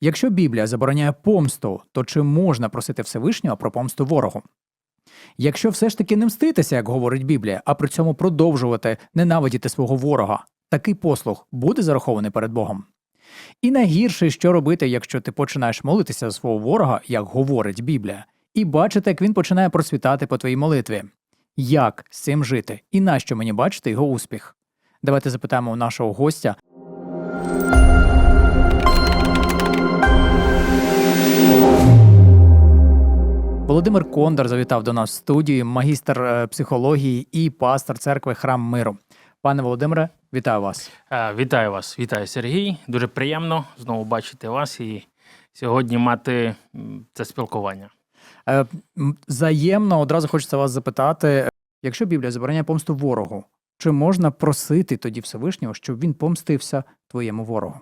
Якщо Біблія забороняє помсту, то чи можна просити Всевишнього про помсту ворогу? Якщо все ж таки не мститися, як говорить Біблія, а при цьому продовжувати ненавидіти свого ворога, такий послуг буде зарахований перед Богом. І найгірше, що робити, якщо ти починаєш молитися за свого ворога, як говорить Біблія, і бачити, як він починає просвітати по твоїй молитві. Як з цим жити? І нащо мені бачити його успіх? Давайте запитаємо у нашого гостя. Володимир Кондар завітав до нас в студії, магістр е, психології і пастор церкви Храм Миру. Пане Володимире, вітаю вас. Е, Вітаю вас, вітаю Сергій. Дуже приємно знову бачити вас і сьогодні мати це спілкування. Е, Взаємно одразу хочеться вас запитати: якщо Біблія забороняє помсту ворогу, чи можна просити тоді Всевишнього, щоб він помстився твоєму ворогу?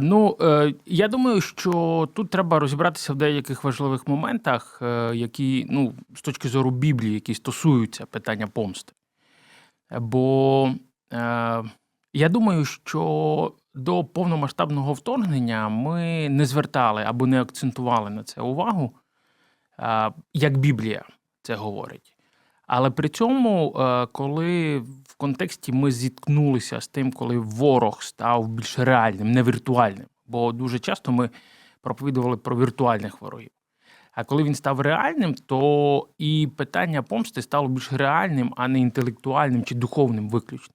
Ну, е, я думаю, що тут треба розібратися в деяких важливих моментах, е, які, ну, з точки зору Біблії, які стосуються питання помсти. Бо е, я думаю, що до повномасштабного вторгнення ми не звертали або не акцентували на це увагу, як Біблія це говорить. Але при цьому, е, коли в контексті ми зіткнулися з тим, коли ворог став більш реальним, не віртуальним, бо дуже часто ми проповідували про віртуальних ворогів. А коли він став реальним, то і питання помсти стало більш реальним, а не інтелектуальним чи духовним виключно.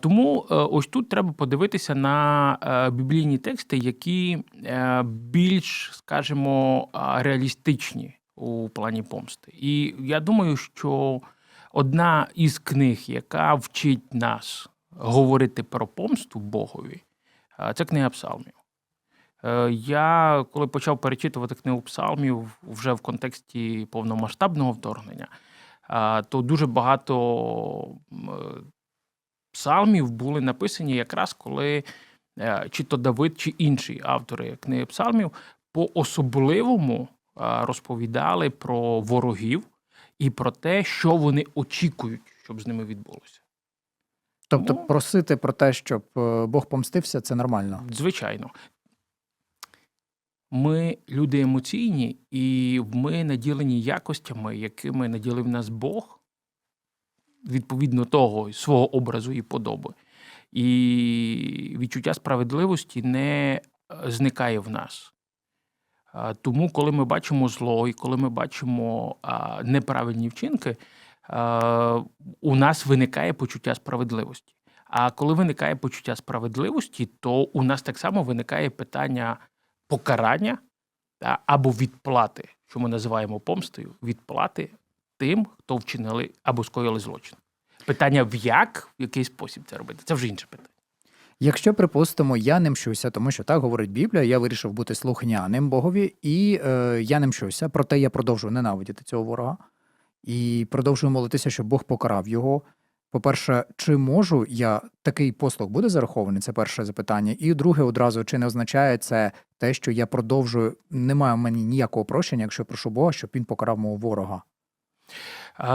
Тому е, ось тут треба подивитися на е, біблійні тексти, які е, більш, скажімо, реалістичні у плані помсти. І я думаю, що одна із книг, яка вчить нас говорити про помсту Богові, це книга Псалмів. Е, Я, коли почав перечитувати книгу Псалмів вже в контексті повномасштабного вторгнення, то дуже багато е, псалмів були написані якраз коли е, чи то Давид, чи інші автори книги псалмів по-особливому е, розповідали про ворогів і про те, що вони очікують, щоб з ними відбулося. Тобто, Ну. просити про те, щоб е, Бог помстився, це нормально. Звичайно. Ми люди емоційні, і ми наділені якостями, якими наділив нас Бог, відповідно того, свого образу і подоби. І відчуття справедливості не е, зникає в нас. Тому, коли ми бачимо зло і коли ми бачимо неправильні вчинки, у нас виникає почуття справедливості. А коли виникає почуття справедливості, то у нас так само виникає питання покарання або відплати, що ми називаємо помстою, відплати тим, хто вчинили або скоїли злочин. Питання в як, в який спосіб це робити, це вже інше питання. Якщо, припустимо, я не мщуся, тому що так говорить Біблія, я вирішив бути слухняним Богові, і е, я не мщуся, проте я продовжую ненавидіти цього ворога і продовжую молитися, щоб Бог покарав його. По-перше, чи можу я такий послуг буде зарахований? Це перше запитання. І друге, одразу чи не означає це те, що я продовжую, немає в мені ніякого прощення, якщо прошу Бога, щоб він покарав мого ворога.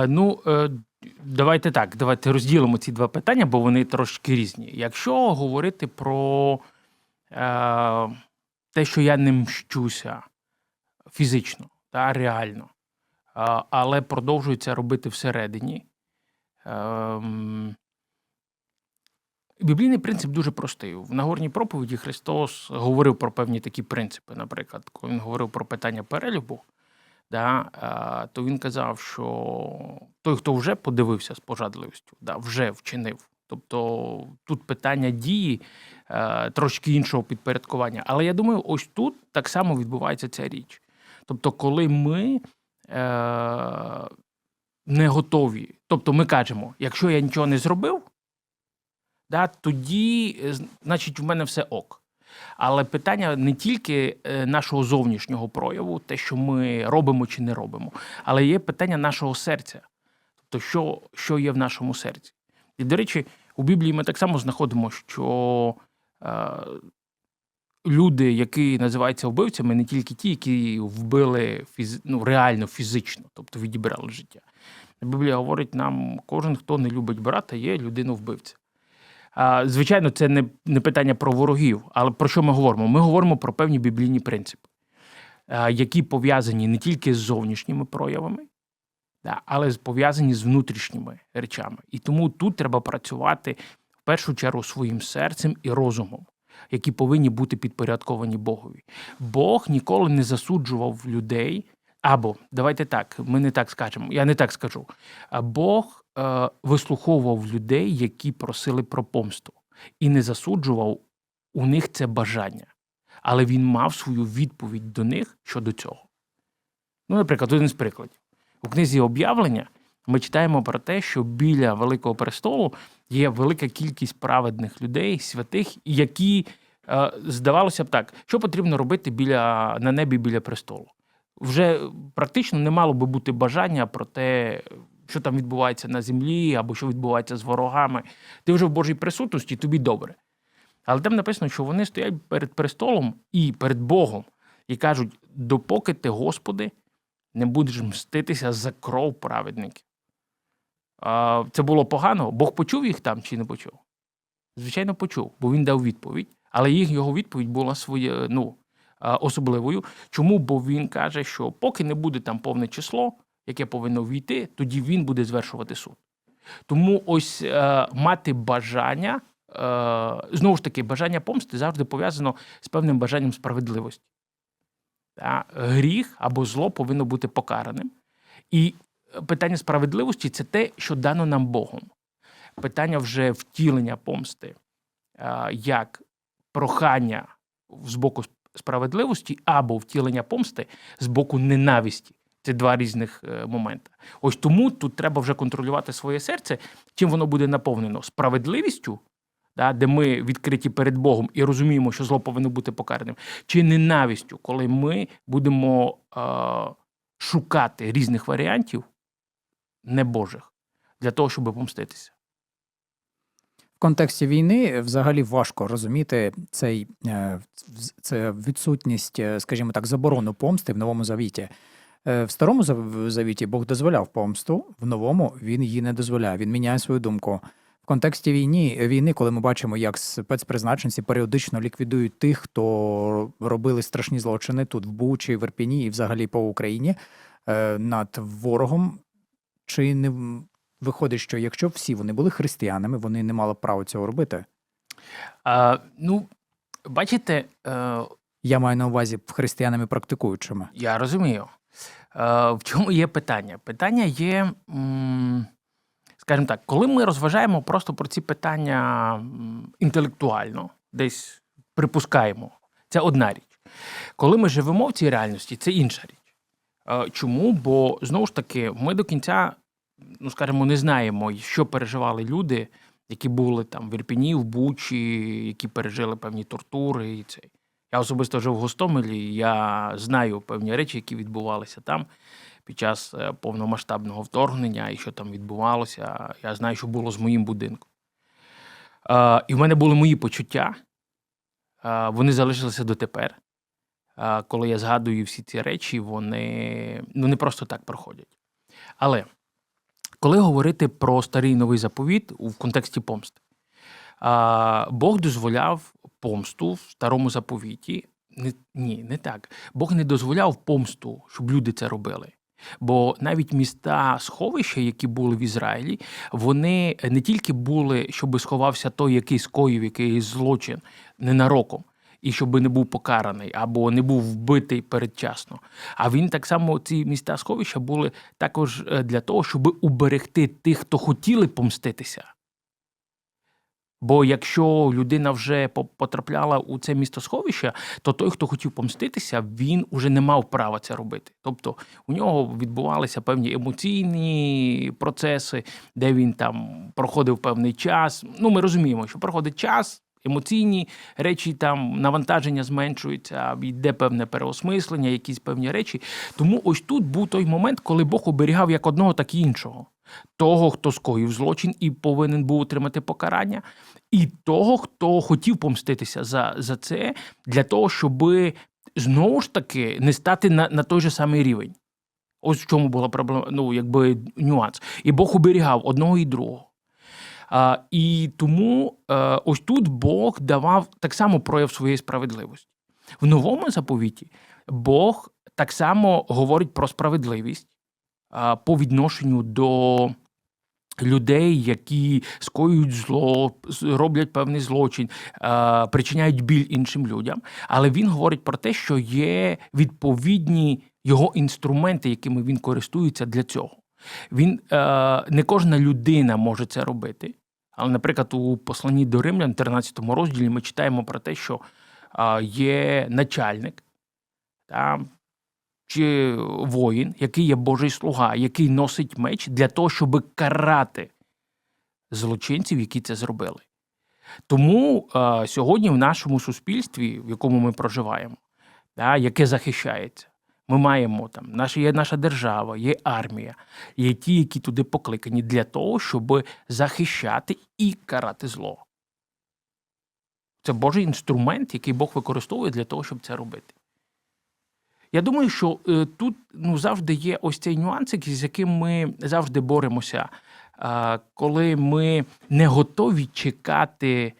Ну, е, давайте так, давайте розділимо ці два питання, бо вони трошки різні. Якщо говорити про е, те, що я не мщуся фізично та реально, а, але продовжую це робити всередині. Ем, Біблійний принцип дуже простий. В Нагорній проповіді Христос говорив про певні такі принципи. Наприклад, коли він говорив про питання перелюбу, да, то він казав, що той, хто вже подивився з пожадливістю, да, вже вчинив. Тобто тут питання дії е, трошки іншого підпорядкування. Але я думаю, ось тут так само відбувається ця річ. Тобто, коли ми е, не готові, тобто ми кажемо, якщо я нічого не зробив, да, тоді, е, значить, в мене все ок. Але питання не тільки е, нашого зовнішнього прояву, те, що ми робимо чи не робимо, але є питання нашого серця. Тобто, що, що є в нашому серці. І, до речі, у Біблії ми так само знаходимо, що е, люди, які називаються вбивцями, не тільки ті, які вбили фіз... ну, реально фізично, тобто відібрали життя. Біблія говорить нам, кожен, хто не любить брата, є людина вбивця. Звичайно, це не, не питання про ворогів, але про що ми говоримо? Ми говоримо про певні біблійні принципи, які пов'язані не тільки з зовнішніми проявами, але пов'язані з внутрішніми речами. І тому тут треба працювати в першу чергу своїм серцем і розумом, які повинні бути підпорядковані Богові. Бог ніколи не засуджував людей. Або давайте так, ми не так скажемо. Я не так скажу. Бог вислуховував людей, які просили про помсту, і не засуджував у них це бажання. Але він мав свою відповідь до них щодо цього. Ну, наприклад, один з прикладів. У книзі об'явлення ми читаємо про те, що біля Великого престолу є велика кількість праведних людей, святих, які, е, здавалося б так, що потрібно робити біля, на небі біля престолу. Вже практично не мало би бути бажання про те, що там відбувається на землі, або що відбувається з ворогами. Ти вже в Божій присутності, тобі добре. Але там написано, що вони стоять перед престолом і перед Богом і кажуть: допоки ти, Господи, не будеш мститися за кров праведників. Це було погано. Бог почув їх там чи не почув? Звичайно, почув, бо він дав відповідь. Але їх його відповідь була своє, ну, особливою. Чому? Бо він каже, що поки не буде там повне число, яке повинно війти, тоді він буде звершувати суд. Тому ось е, мати бажання, е, знову ж таки, бажання помсти завжди пов'язано з певним бажанням справедливості. Та? Гріх або зло повинно бути покараним. І питання справедливості це те, що дано нам Богом. Питання вже втілення помсти, е, як прохання з боку справедливості або втілення помсти з боку ненависті. Це два різних е, моменти. Ось тому тут треба вже контролювати своє серце, чим воно буде наповнено справедливістю, да, де ми відкриті перед Богом і розуміємо, що зло повинно бути покараним, чи ненавистю, коли ми будемо е, шукати різних варіантів небожих для того, щоб помститися. В контексті війни взагалі важко розуміти цей, е, це відсутність, е, скажімо так, заборону помсти в новому завіті. Е, В старому завіті Бог дозволяв помсту, в новому він її не дозволяє. Він міняє свою думку. В контексті війни, війни, коли ми бачимо, як спецпризначенці періодично ліквідують тих, хто робили страшні злочини тут, в Бучі, в Ірпіні і взагалі по Україні е, над ворогом, чи не виходить, що якщо всі вони були християнами, вони не мали права цього робити? А, ну, бачите, е, Я маю на увазі християнами практикуючими. Я розумію. Е, в чому є питання? Питання є, скажімо так, коли ми розважаємо просто про ці питання інтелектуально, десь припускаємо, це одна річ. Коли ми живемо в цій реальності, це інша річ. Е, чому? Бо знову ж таки, ми до кінця, ну скажімо, не знаємо, що переживали люди, які були там в Ірпіні, в Бучі, які пережили певні тортури і цей. Я особисто жив в Гостомелі, я знаю певні речі, які відбувалися там під час е, повномасштабного вторгнення і що там відбувалося. Я знаю, що було з моїм будинком. Е, І в мене були мої почуття. Е, Вони залишилися дотепер. Коли я згадую всі ці речі, вони ну, не просто так проходять. Але коли говорити про старий новий заповіт в контексті помсти, Бог дозволяв помсту в старому заповіті. Ні, не так. Бог не дозволяв помсту, щоб люди це робили. Бо навіть міста сховища, які були в Ізраїлі, вони не тільки були, щоб сховався той, який скоїв якийсь злочин ненароком, і щоб не був покараний або не був вбитий передчасно. А він так само ці міста сховища були також е, для того, щоб уберегти тих, хто хотіли помститися. Бо якщо людина вже по- потрапляла у це місто сховище, то той, хто хотів помститися, він уже не мав права це робити. Тобто у нього відбувалися певні емоційні процеси, де він там проходив певний час. Ну, ми розуміємо, що проходить час. Емоційні речі там навантаження зменшується, йде певне переосмислення, якісь певні речі. Тому ось тут був той момент, коли Бог оберігав як одного, так і іншого. Того, хто скоїв злочин і повинен був отримати покарання, і того, хто хотів помститися за, за це, для того, щоб знову ж таки не стати на, на той же самий рівень. Ось в чому була проблема, ну, якби нюанс. І Бог оберігав одного і другого. А, і тому е, ось тут Бог давав так само прояв своєї справедливості. В новому заповіті Бог так само говорить про справедливість а, по відношенню до людей, які скоюють зло, роблять певний злочин, причиняють біль іншим людям. Але він говорить про те, що є відповідні його інструменти, якими він користується для цього. Він не кожна людина може це робити. Але, наприклад, у посланні до Римлян, 13 розділі, ми читаємо про те, що є начальник та, чи воїн, який є Божий слуга, який носить меч для того, щоб карати злочинців, які це зробили. Тому е, сьогодні в нашому суспільстві, в якому ми проживаємо, да, яке захищається, ми маємо там наша є наша держава, є армія, є ті, які туди покликані для того, щоб захищати і карати зло. Це Божий інструмент, який Бог використовує для того, щоб це робити. Я думаю, що е, тут ну, завжди є ось цей нюансик, з яким ми завжди боремося, коли ми не готові чекати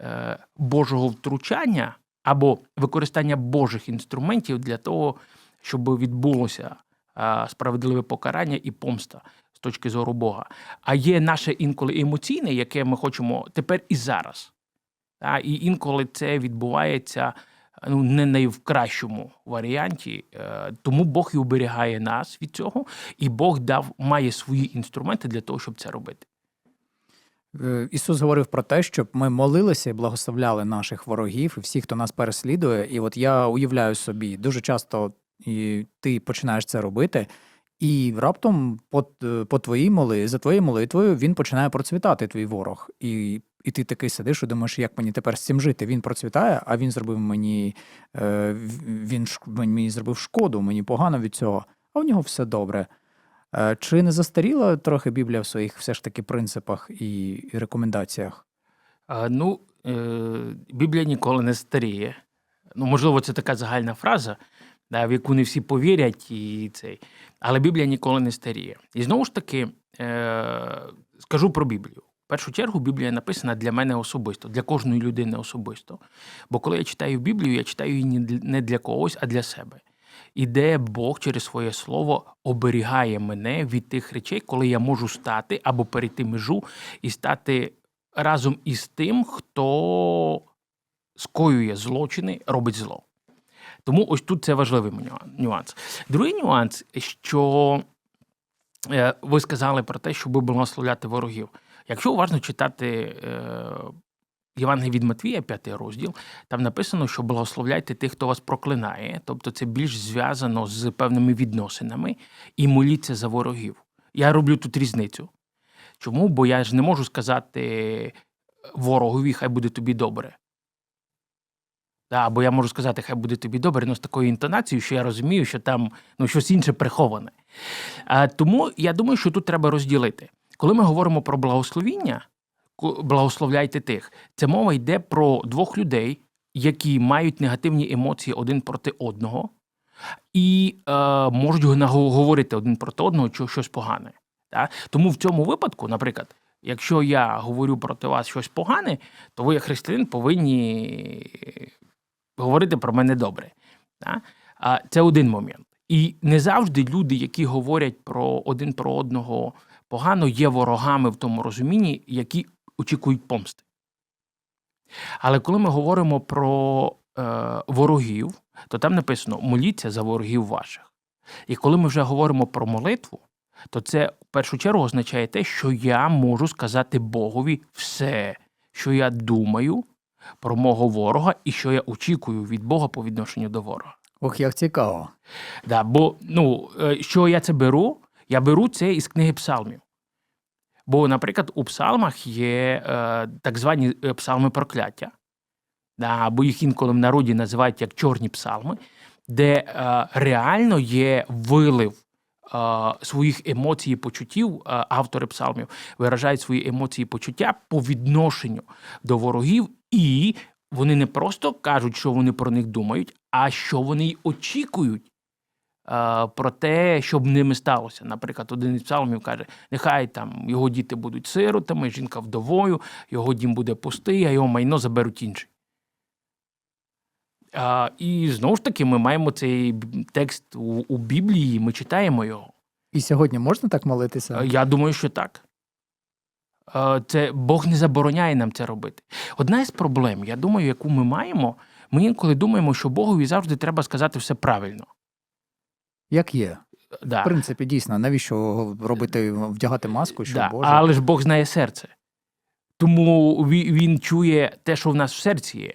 е, Божого втручання або використання Божих інструментів для того, щоб відбулося справедливе покарання і помста з точки зору Бога. А є наше інколи емоційне, яке ми хочемо тепер і зараз. І інколи це відбувається ну, не найкращому варіанті. Е, Тому Бог і оберігає нас від цього, і Бог дав має свої інструменти для того, щоб це робити. Е, Ісус говорив про те, щоб ми молилися і благословляли наших ворогів і всіх, хто нас переслідує. І от я уявляю собі, дуже часто ти починаєш це робити, і раптом по, по твоїй моли, за твоєю молитвою він починає процвітати, твій ворог. І, і ти такий сидиш і думаєш, як мені тепер з цим жити? Він процвітає, а він зробив мені, е, він мені зробив шкоду, мені погано від цього, а у нього все добре. Е, Чи не застаріла трохи Біблія в своїх все ж таки принципах і, рекомендаціях? А, ну, е, Біблія ніколи не старіє. Ну, можливо, це така загальна фраза, в яку не всі повірять, і цей. але Біблія ніколи не старіє. І знову ж таки, скажу про Біблію. В першу чергу Біблія написана для мене особисто, для кожної людини особисто. Бо коли я читаю Біблію, я читаю її не для- когось, а для себе. І де Бог через своє слово оберігає мене від тих речей, коли я можу стати або перейти межу і стати разом із тим, хто скоює злочини, робить зло. Тому ось тут це важливий нюанс. Другий нюанс, що е, ви сказали про те, щоб благословляти ворогів. Якщо уважно читати е, Євангелій від Матвія, п'ятий розділ, там написано, що благословляйте тих, хто вас проклинає. Тобто це більш зв'язано з певними відносинами, і моліться за ворогів. Я роблю тут різницю. Чому? Бо я ж не можу сказати ворогові, хай буде тобі добре. Або я можу сказати, хай буде тобі добре, але з такою інтонацією, що я розумію, що там ну, щось інше приховане. А, тому я думаю, що тут треба розділити. Коли ми говоримо про благословіння, благословляйте тих, це мова йде про двох людей, які мають негативні емоції один проти одного, і е, можуть говорити один проти одного що щось погане. Так? Тому в цьому випадку, наприклад, якщо я говорю проти вас щось погане, то ви, як християнин, повинні говорити про мене добре. Так? А це один момент. І не завжди люди, які говорять про один про одного погано, є ворогами в тому розумінні, які очікують помсти. Але коли ми говоримо про е, ворогів, то там написано моліться за ворогів ваших. І коли ми вже говоримо про молитву, то це в першу чергу означає те, що я можу сказати Богові все, що я думаю про мого ворога і що я очікую від Бога по відношенню до ворога. Ох, як цікаво. Да, бо ну, е, що я це беру? Я беру це із книги псалмів. Бо, наприклад, у псалмах є е, так звані е, псалми прокляття, да, або їх інколи в народі називають як чорні псалми, де е, реально є вилив е, своїх емоцій і почуттів, е, автори псалмів виражають свої емоції і почуття по відношенню до ворогів, і вони не просто кажуть, що вони про них думають, а що вони й очікують про те, щоб ними сталося. Наприклад, один із псалмів каже: нехай там його діти будуть сиротами, жінка вдовою, його дім буде пустий, а його майно заберуть інші. А, і знову ж таки, ми маємо цей текст у, у Біблії, ми читаємо його. І сьогодні можна так молитися? Е, Я думаю, що так. Е, Це Бог не забороняє нам це робити. Одна із проблем, я думаю, яку ми маємо, ми інколи думаємо, що Богові завжди треба сказати все правильно. Як є? Да. В принципі, дійсно, навіщо робити, вдягати маску, що Да. Боже? Але ж Бог знає серце. Тому він чує те, що в нас в серці є.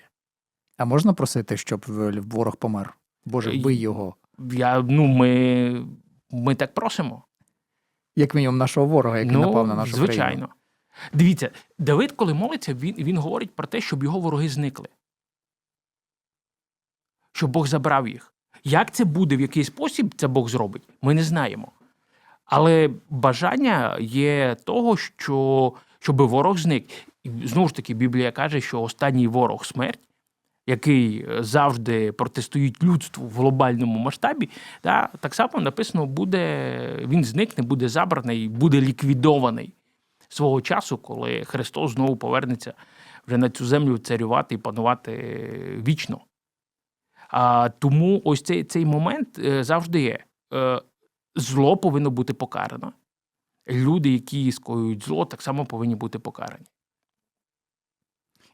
А можна просити, щоб ворог помер? Боже, вбий його. Я, ну, ми, ми так просимо. Як мінімум нашого ворога, який напав на нашу звичайно. країну. Дивіться, Давид, коли молиться, він, він говорить про те, щоб його вороги зникли. Щоб Бог забрав їх. Як це буде, в який спосіб це Бог зробить, ми не знаємо. Але бажання є того, що щоб ворог зник. І знову ж таки, Біблія каже, що останній ворог смерть, який е, завжди протистоїть людству в глобальному масштабі, да, так само написано, буде, він зникне, буде забраний, буде ліквідований свого часу, коли Христос знову повернеться вже на цю землю царювати і панувати е, вічно. А, тому ось цей, цей момент е, завжди є. Е, зло повинно бути покарано. Люди, які скоюють зло, так само повинні бути покарані.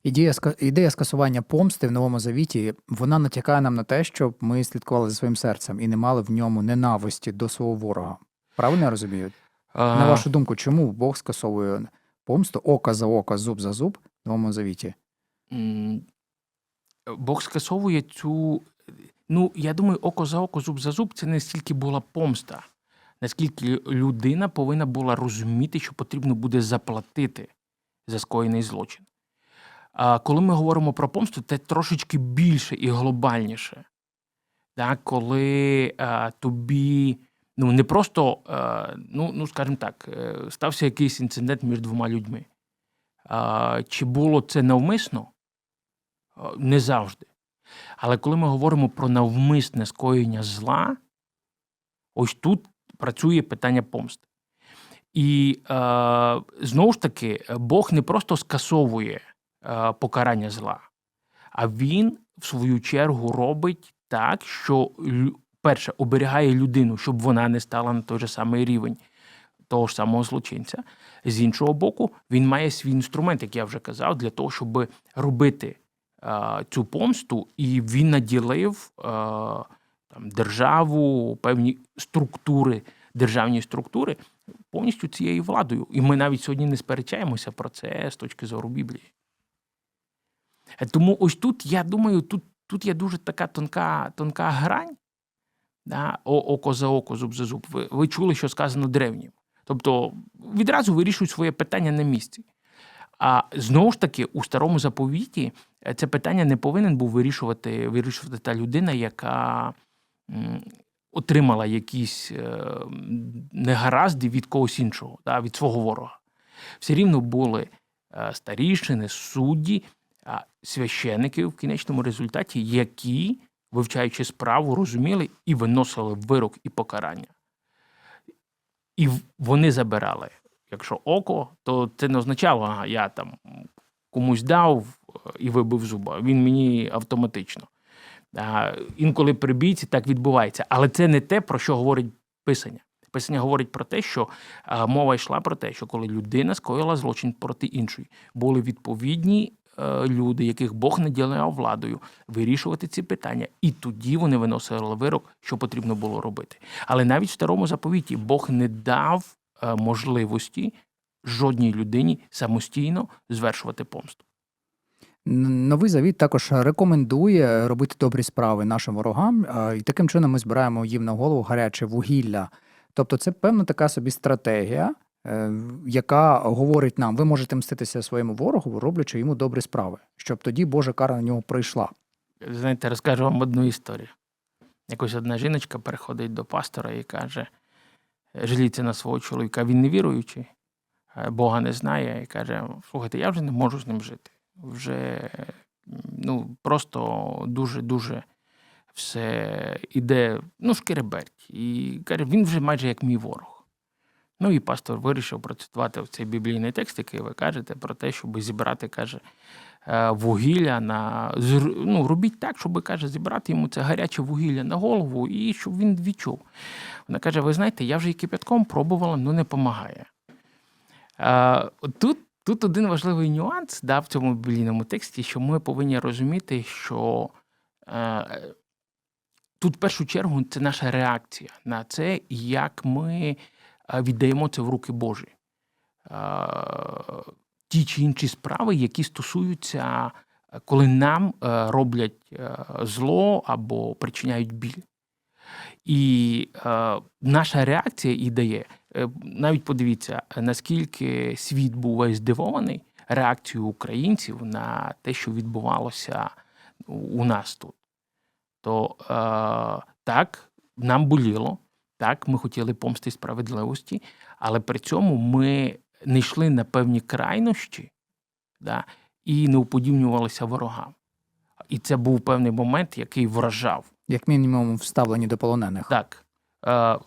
Ідея, ідея скасування помсти в Новому Завіті вона натякає нам на те, щоб ми слідкували за своїм серцем і не мали в ньому ненависті до свого ворога. Правильно я розумію? На вашу думку, чому Бог скасовує помсту око за око, зуб за зуб в Новому Завіті? Бог скасовує цю. Ну, я думаю, око за око, зуб за зуб це не стільки була помста, наскільки людина повинна була розуміти, що потрібно буде заплатити за скоєний злочин. А коли ми говоримо про помсту, це трошечки більше і глобальніше. Так, коли а, тобі ну, не просто, а, ну, ну, скажімо так, е, стався якийсь інцидент між двома людьми. А, чи було це навмисно? А, Не завжди. Але коли ми говоримо про навмисне скоєння зла, ось тут працює питання помсти. І е, знову ж таки, Бог не просто скасовує е, покарання зла, а він, в свою чергу, робить так, що перше оберігає людину, щоб вона не стала на той же самий рівень того ж самого злочинця. З іншого боку, він має свій інструмент, як я вже казав, для того, щоб робити е, цю помсту, і він наділив е, там, державу, певні структури, державні структури повністю цією владою. І ми навіть сьогодні не сперечаємося про це з точки зору Біблії. Е, Тому ось тут, я думаю, тут, тут є дуже така тонка, тонка грань. Да? Око за око, зуб за зуб. Ви, ви чули, що сказано древнім. Тобто відразу вирішують своє питання на місці. А знову ж таки, у старому заповіті е, це питання не повинен був вирішувати, вирішувати та людина, яка отримала якісь е, негаразди від когось іншого, від свого ворога. Все рівно були е, старішини, судді, священики в кінечному результаті, які, вивчаючи справу, розуміли і виносили вирок і покарання. І вони забирали. Якщо око, то це не означало, ага, я там комусь дав е, і вибив зуба. Він мені автоматично. А, інколи при бійці так відбувається. Але це не те, про що говорить Писання. Писання говорить про те, що а, мова йшла про те, що коли людина скоїла злочин проти іншої, були відповідні е, люди, яких Бог наділяв владою, вирішувати ці питання, і тоді вони виносили вирок, що потрібно було робити. Але навіть в старому заповіті Бог не дав е, можливості жодній людині самостійно звершувати помсту. Новий завіт також рекомендує робити добрі справи нашим ворогам, і таким чином ми збираємо їм на голову гаряче вугілля. Тобто, це певна така собі стратегія, е, яка говорить нам: ви можете мститися своєму ворогу, роблячи йому добрі справи, щоб тоді Божа кара на нього прийшла. Знаєте, розкажу вам одну історію. Якось одна жіночка переходить до пастора і каже: жаліться на свого чоловіка, він не віруючий, е, Бога не знає, і каже: слухайте, я вже не можу з ним жити. Вже ну, просто дуже-дуже все іде, ну, шкереберть. І каже, він вже майже як мій ворог. Ну і пастор вирішив процитувати цей біблійний текст, який ви кажете, про те, щоб зібрати, каже, е, вугілля на ну, робіть так, щоб каже, зібрати йому це гаряче вугілля на голову і щоб він відчув. Вона каже: ви знаєте, я вже і кипятком пробувала, ну не допомагає. Е, Тут, тут один важливий нюанс да, в цьому біблійному тексті, що ми повинні розуміти, що е, тут в першу чергу це наша реакція на це, як ми е, віддаємо це в руки Божі. Е, Ті чи інші справи, які стосуються, коли нам е, роблять е, зло або причиняють біль. І е, наша реакція і дає. Е, навіть подивіться, наскільки світ був здивований реакцією українців на те, що відбувалося у нас тут. То е, так, нам боліло, так, ми хотіли помсти справедливості, але при цьому ми не йшли на певні крайнощі да, і не уподібнювалися ворогам. І це був певний момент, який вражав. Як мінімум, вставлені до полонених. Так, е,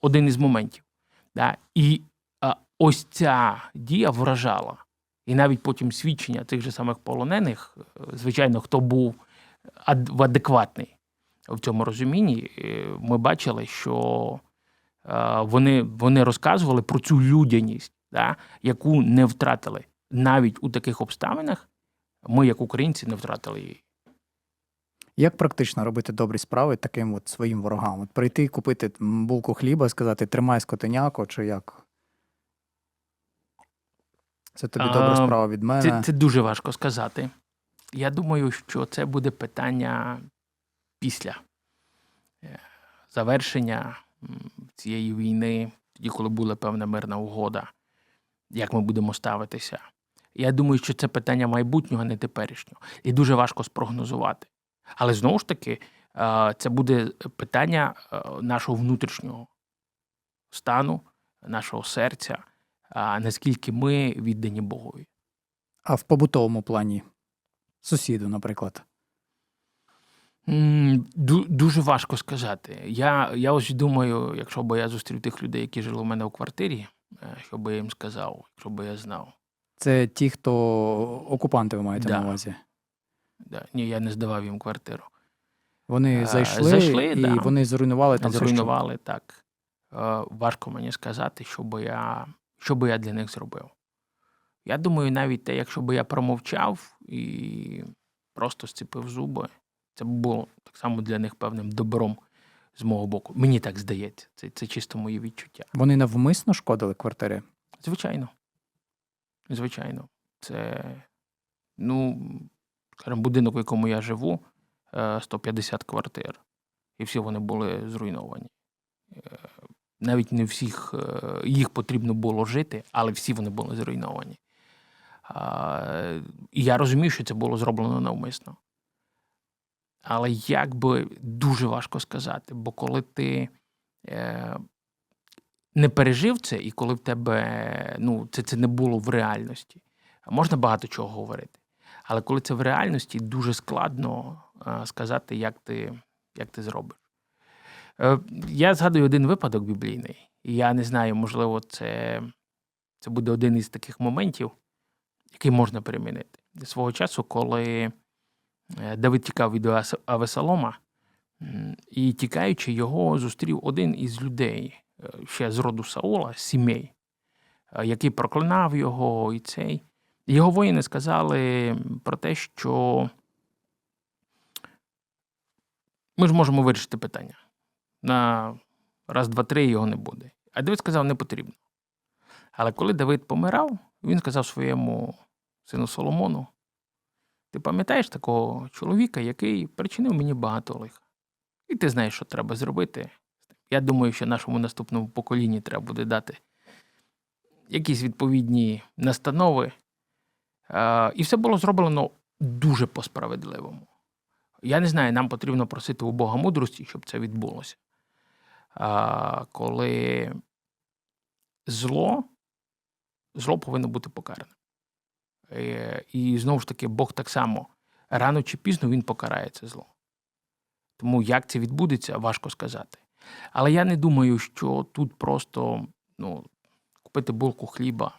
один із моментів. Да? І е, ось ця дія вражала. І навіть потім свідчення тих же самих полонених, е, звичайно, хто був ад- в адекватний в цьому розумінні, е, ми бачили, що е, вони, вони розказували про цю людяність, да? яку не втратили. Навіть у таких обставинах ми, як українці, не втратили її. Як практично робити добрі справи таким от своїм ворогам? От прийти купити булку хліба, сказати тримай скотиняко, чи як? Це тобі А, добра справа від мене. Це, це дуже важко сказати. Я думаю, що це буде питання після е, завершення цієї війни, тоді, коли була певна мирна угода, як ми будемо ставитися. Я думаю, що це питання майбутнього, а не теперішнього. І дуже важко спрогнозувати. Але знову ж таки, е, це буде питання е, нашого внутрішнього стану, нашого серця, наскільки ми віддані Богові. А в побутовому плані? Сусіду, наприклад. Дуже важко сказати. Я, я ось думаю, якщо б я зустрів тих людей, які жили у мене у квартирі, е, що би я їм сказав, якщо б я знав. Це ті, хто окупанти ви маєте Да. на увазі. Да, ні, я не здавав їм квартиру. Вони Е, зайшли, зайшли, і да. вони зруйнували там Зруйнували так. Е, Важко мені сказати, що би я, що би я для них зробив. Я думаю, навіть те, якщо би я промовчав і просто зціпив зуби, це б було так само для них певним добром з мого боку. Мені так здається. Це, це чисто мої відчуття. Вони навмисно шкодили квартирі. Звичайно. Звичайно. Це, ну, скажімо, будинок, в якому я живу, е, 150 квартир. І всі вони були зруйновані. Е, Навіть не всіх е, їх потрібно було жити, але всі вони були зруйновані. І я розумію, що це було зроблено навмисно. Але як би дуже важко сказати, бо коли ти е, не пережив це, і коли в тебе ну, це, це не було в реальності, можна багато чого говорити. Але коли це в реальності, дуже складно е, сказати, як ти, як ти зробиш. Е, я згадую один випадок біблійний, і я не знаю, можливо, це, це буде один із таких моментів, який можна перемінити. Свого часу, коли е, Давид тікав від Авесалома, і тікаючи, його зустрів один із людей, ще з роду Саула, сімей, який проклинав його і цей. Його воїни сказали про те, що ми ж можемо вирішити питання. На раз, два, три його не буде. А Давид сказав, не потрібно. Але коли Давид помирав, він сказав своєму сину Соломону: ти пам'ятаєш такого чоловіка, який причинив мені багато лиха? І ти знаєш, що треба зробити. Я думаю, що нашому наступному поколінні треба буде дати якісь відповідні настанови. Е, І все було зроблено дуже по-справедливому. Я не знаю, нам потрібно просити у Бога мудрості, щоб це відбулося. А, коли зло, зло повинно бути покаране. Е, І знову ж таки, Бог так само рано чи пізно він покарає це зло. Тому як це відбудеться, важко сказати. Але я не думаю, що тут просто ну, купити булку хліба.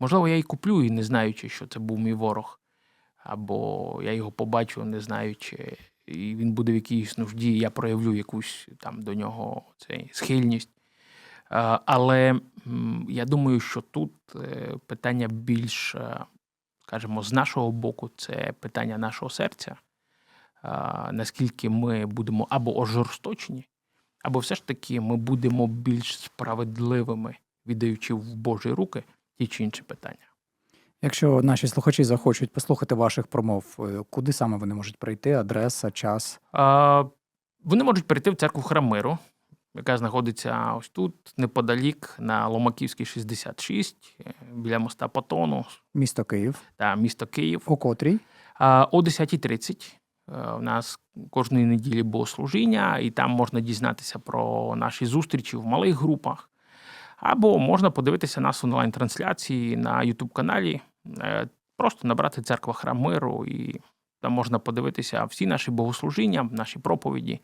Можливо, я і куплю, і не знаючи, що це був мій ворог. Або я його побачу, не знаючи, і він буде в якійсь нужді, я проявлю якусь там до нього цей, схильність. Е, Але я думаю, що тут е, питання більш, е, скажімо, з нашого боку, це питання нашого серця. Наскільки ми будемо або ожорсточені, або все ж таки ми будемо більш справедливими, віддаючи в Божі руки ті чи інші питання. Якщо наші слухачі захочуть послухати ваших промов, е, куди саме вони можуть прийти? Адреса, час? А, Вони можуть перейти в церкву Храм Миру, яка знаходиться ось тут, неподалік, на Ломаківській 66, е, біля моста Патону, Місто Київ. та місто Київ. О котрій? А, О 10.30 е, у нас кожної неділі богослужіння, і там можна дізнатися про наші зустрічі в малих групах. Або можна подивитися нас онлайн-трансляції на youtube каналі Е, просто набрати церква Храм Миру, і там можна подивитися всі наші богослужіння, наші проповіді,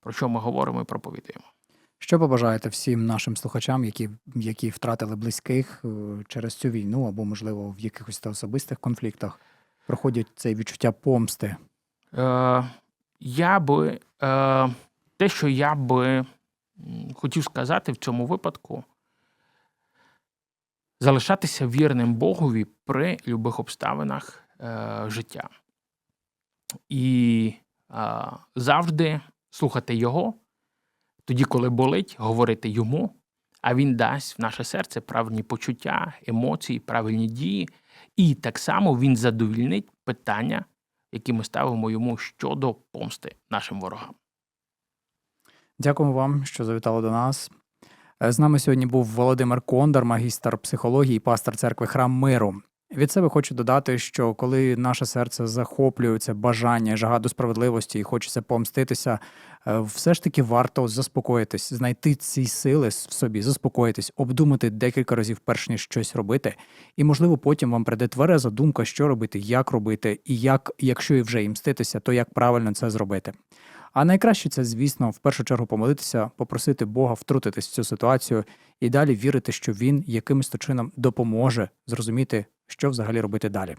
про що ми говоримо і проповідуємо. Що побажаєте всім нашим слухачам, які, які втратили близьких е, через цю війну, або, можливо, в якихось особистих конфліктах проходять це відчуття помсти? Е, я би е, те, що я би хотів сказати в цьому випадку, залишатися вірним Богові при любих обставинах е, життя. І е, завжди слухати Його, тоді, коли болить, говорити йому, а він дасть в наше серце правильні почуття, емоції, правильні дії, і так само він задовільнить питання, які ми ставимо йому щодо помсти нашим ворогам. Дякуємо вам, що завітали до нас. Е, З нами сьогодні був Володимир Кондар, магістр психології, пастор церкви Храм Миру. Від себе хочу додати, що коли наше серце захоплюється бажання, жага до справедливості і хочеться помститися, е, все ж таки варто заспокоїтись, знайти ці сили в собі, заспокоїтись, обдумати декілька разів, перш ніж щось робити. І, можливо, потім вам прийде твереза думка, що робити, як робити, і як, якщо і вже і мститися, то як правильно це зробити. А найкраще це, звісно, в першу чергу помолитися, попросити Бога втрутитись в цю ситуацію і далі вірити, що він якимось то чином допоможе зрозуміти, що взагалі робити далі.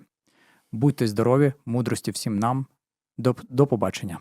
Будьте здорові, мудрості всім нам. До, до побачення.